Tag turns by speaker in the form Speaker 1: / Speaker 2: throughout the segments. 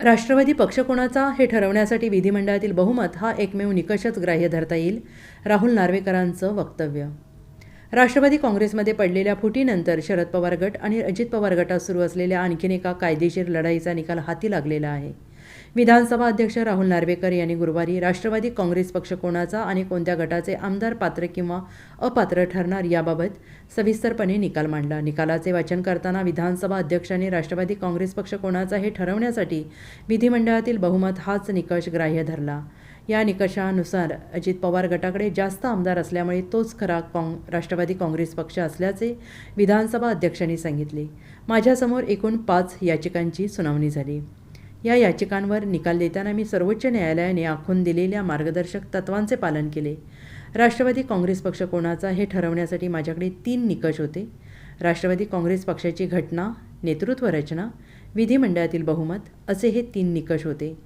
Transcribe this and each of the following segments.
Speaker 1: राष्ट्रवादी पक्ष कोणाचा हे ठरवण्यासाठी विधिमंडळातील बहुमत हा एकमेव निकषच ग्राह्य धरता येईल राहुल नार्वेकरांचं वक्तव्य. राष्ट्रवादी काँग्रेसमध्ये पडलेल्या फुटीनंतर शरद पवार गट आणि अजित पवार गटात सुरू असलेल्या आणखीन एका कायदेशीर लढाईचा निकाल हाती लागलेला आहे. विधानसभा अध्यक्ष राहुल नार्वेकर यांनी गुरुवारी राष्ट्रवादी काँग्रेस पक्ष कोणाचा आणि कोणत्या गटाचे आमदार पात्र किंवा अपात्र ठरणार याबाबत सविस्तरपणे निकाल मांडला. निकालाचे वाचन करताना विधानसभा अध्यक्षांनी राष्ट्रवादी काँग्रेस पक्ष कोणाचा हे ठरवण्यासाठी विधिमंडळातील बहुमत हाच निकष ग्राह्य धरला. या निकषानुसार अजित पवार गटाकडे जास्त आमदार असल्यामुळे तोच खरा काँग राष्ट्रवादी काँग्रेस पक्ष असल्याचे विधानसभा अध्यक्षांनी सांगितले. माझ्यासमोर एकूण पाच याचिकांची सुनावणी झाली. या याचिकांवर निकाल देताना मी सर्वोच्च न्यायालयाने आखून दिलेल्या मार्गदर्शक तत्वांचे पालन केले. राष्ट्रवादी काँग्रेस पक्ष कोणाचा हे ठरवण्यासाठी माझ्याकडे तीन निकष होते. राष्ट्रवादी काँग्रेस पक्षाची घटना नेतृत्व रचना विधिमंडळातील बहुमत असे हे तीन निकष होते.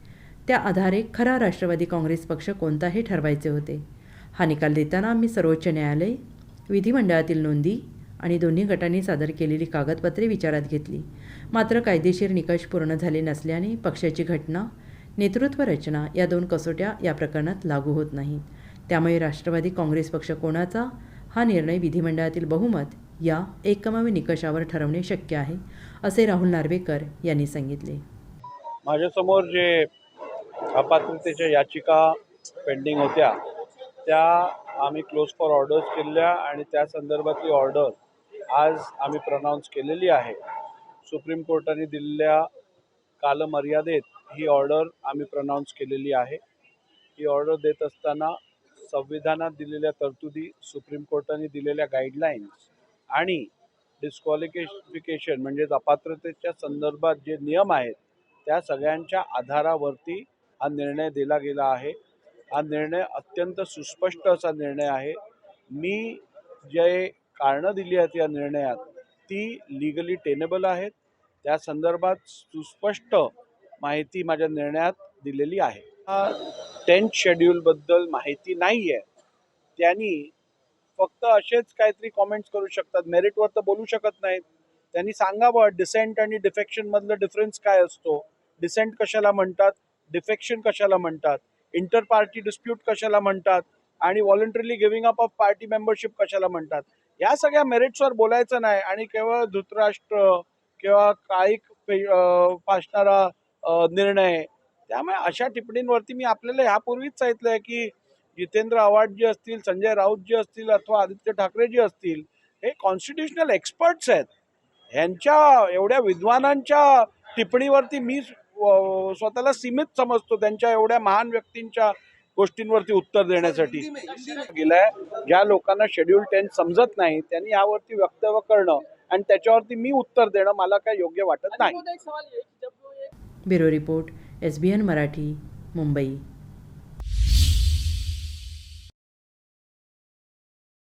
Speaker 1: त्या आधारे खरा राष्ट्रवादी काँग्रेस पक्ष कोणता हे ठरवायचे होते. हा निकाल देताना मी सर्वोच्च न्यायालय विधिमंडळातील नोंदी आणि दोन्ही गटांनी सादर केलेली कागदपत्रे विचारात घेतली. मात्र कायदेशीर निकष पूर्ण झाले नसल्याने पक्षाची घटना नेतृत्व रचना या दोन कसोट्या या प्रकरणात लागू होत नाहीत. त्यामुळे राष्ट्रवादी काँग्रेस पक्ष कोणाचा हा निर्णय विधिमंडळातील बहुमत या एकमेव निकषावर ठरवणे शक्य आहे असे राहुल नार्वेकर यांनी सांगितले.
Speaker 2: माझ्यासमोर जे अपात्रतेच्या याचिका पेंडिंग होत्या त्या आम्ही क्लोज फॉर ऑर्डर्स केल्या आणि त्या संदर्भातली ऑर्डर आज आम्ही प्रनाऊन्स केलेली आहे. सुप्रीम कोर्टाने दिलेल्या कालमर्यादेत ही ऑर्डर आम्ही प्रनाऊन्स केलेली आहे. ही ऑर्डर देत असताना संविधानात दिलेल्या तरतुदी सुप्रीम कोर्टाने दिलेल्या गाईडलाईन्स आणि डिस्क्वालिफिकेशन म्हणजेच अपात्रतेच्या संदर्भात जे नियम आहेत त्या सगळ्यांच्या आधारावरती हा निर्णय दिला गेला आहे. हा निर्णय अत्यंत सुस्पष्ट असा निर्णय आहे. मी जे कारणं दिली आहेत या निर्णयात ती लिगली टेनेबल आहेत. त्या संदर्भात सुस्पष्ट माहिती माझ्या निर्णयात दिलेली आहे. हा टेन्थ शेड्यूलबद्दल माहिती नाही आहे त्यांनी फक्त असेच काहीतरी कॉमेंट्स करू शकतात. मेरिटवर तर बोलू शकत नाहीत. त्यांनी सांगावं डिसेंट आणि डिफेक्शनमधलं डिफरन्स काय असतो? डिसेंट कशाला म्हणतात? डिफेक्शन कशाला म्हणतात? इंटर पार्टी डिस्प्यूट कशाला म्हणतात? आणि voluntarily giving up of party membership कशाला म्हणतात? या सगळ्या मेरिट्सवर बोलायचं नाही आणि केवळ धृतराष्ट्र किंवा काळीक फासणारा निर्णय. त्यामुळे अशा टिप्पणींवरती मी आपल्याला ह्यापूर्वीच सांगितलंय की जितेंद्र आव्हाड जे असतील संजय राऊत जे असतील अथवा आदित्य ठाकरे जे असतील हे कॉन्स्टिट्युशनल एक्सपर्ट्स आहेत. ह्यांच्या एवढ्या विद्वानांच्या टिप्पणीवरती मी स्वतःला सीमित समजतो. त्यांच्या एवढ्या महान व्यक्तींच्या गोष्टींवरती उत्तर देण्यासाठी. गेलाय. ज्या लोकांना शेड्यूल टेन समजत नाही त्यांनी यावरती वक्तव्य करणं आणि त्याच्यावरती मी उत्तर देणं मला काय योग्य वाटत नाही.
Speaker 1: Bureau report S B N Marathi Mumbai.